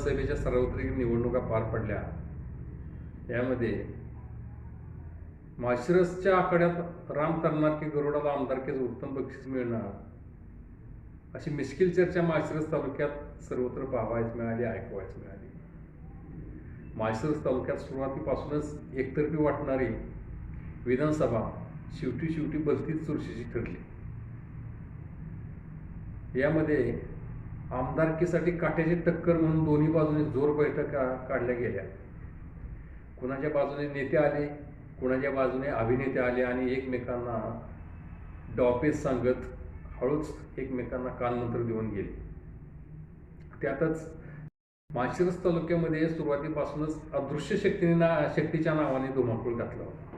विधानसभेच्या सार्वत्रिक निवडणुका पार पडल्या. यामध्ये माशिरसच्या आखाड्यात राम तरणारकी गरुडाला आमदारकीचं उत्तम बक्षीस मिळणार. अशी मिश्किल चर्चा माळशिरस तालुक्यात सर्वत्र पाहावायच मिळाली ऐकवायच मिळाली. माळशिरस तालुक्यात सुरुवातीपासूनच एकतर्फी वाटणारी विधानसभा शेवटी शेवटी बलतीच चुरशीची ठरली. यामध्ये आमदारकीसाठी काट्याची टक्कर म्हणून दोन्ही बाजूने जोर बैठका काढल्या गेल्या. कुणाच्या बाजूने नेते आले कुणाच्या बाजूने अभिनेते आले आणि एकमेकांना डॉपेस सांगत हळूच एकमेकांना कानमंत्र देऊन गेले. त्यातच माशिरस तालुक्यामध्ये सुरुवातीपासूनच अदृश्य शक्तीने ना शक्तीच्या नावाने धुमाकूळ घातला होता.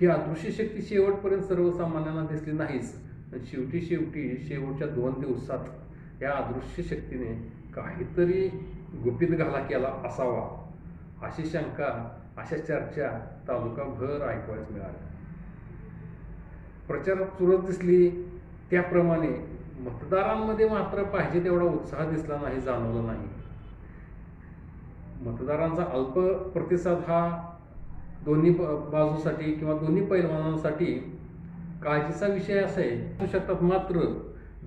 ही अदृश्य शक्ती शेवटपर्यंत सर्वसामान्यांना दिसली नाहीच. पण शेवटी शेवटी शेवटच्या दोन दिवसात या अदृश्य शक्तीने काहीतरी गुपित घाला केला असावा अशी शंका अशा चर्चा तालुकाभर ऐकवायला मिळाल्या. प्रचारात चुरत दिसली त्याप्रमाणे मतदारांमध्ये मात्र पाहिजे तेवढा उत्साह दिसला नाही जाणवला नाही. मतदारांचा अल्प प्रतिसाद हा दोन्ही बाजूसाठी किंवा दोन्ही पैलवानांसाठी काळजीचा विषय असे असू शकतात मात्र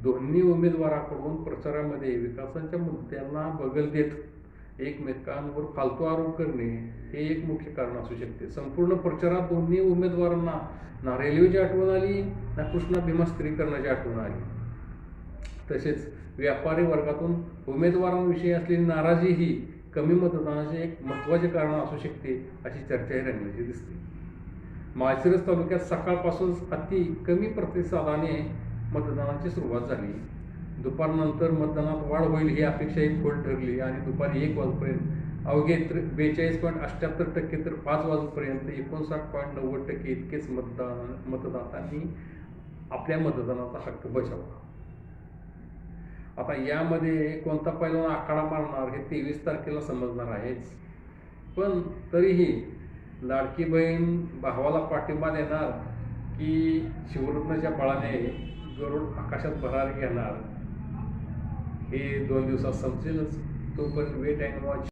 दोन्ही उमेदवाराकडून प्रचारामध्ये विकासाच्या मुद्द्यांना बगल देत एकमेकांवर फालतू आरोप करणे हे एक मुख्य कारण असू शकते. संपूर्ण प्रचारात दोन्ही उमेदवारांना ना रेल्वेची आठवण आली ना कृष्णा भीमा स्त्रीकरणाची आठवण आली. तसेच व्यापारी वर्गातून उमेदवारांविषयी असलेली नाराजी ही कमी मतदानाचे एक महत्त्वाचे कारण असू शकते अशी चर्चाही रंगलेली दिसते. माळशिरस तालुक्यात सकाळपासून अति कमी प्रतिसादाने मतदानाची सुरुवात झाली. दुपारनंतर मतदानात वाढ होईल ही अपेक्षाही खोल ठरली आणि दुपारी एक वाजपर्यंत अवघे त्रे बेचाळीस पॉईंट अठ्ठ्याहत्तर टक्के तर पाच वाजेपर्यंत एकोणसाठ पॉईंट नव्वद टक्के इतकेच मतदान मतदातांनी आपल्या मतदानाचा हक्क बजावला. आता यामध्ये कोणता पहिला आखाडा मारणार हे तेवीस तारखेला समजणार आहेच. पण तरीही लाडकी बहीण भावाला पाठिंबा देणार की शिवरत्नाच्या बळाने गरुड आकाशात भरार घेणार हे दोन दिवसात समजेलच तोपर्यंत वेट अँड वॉच.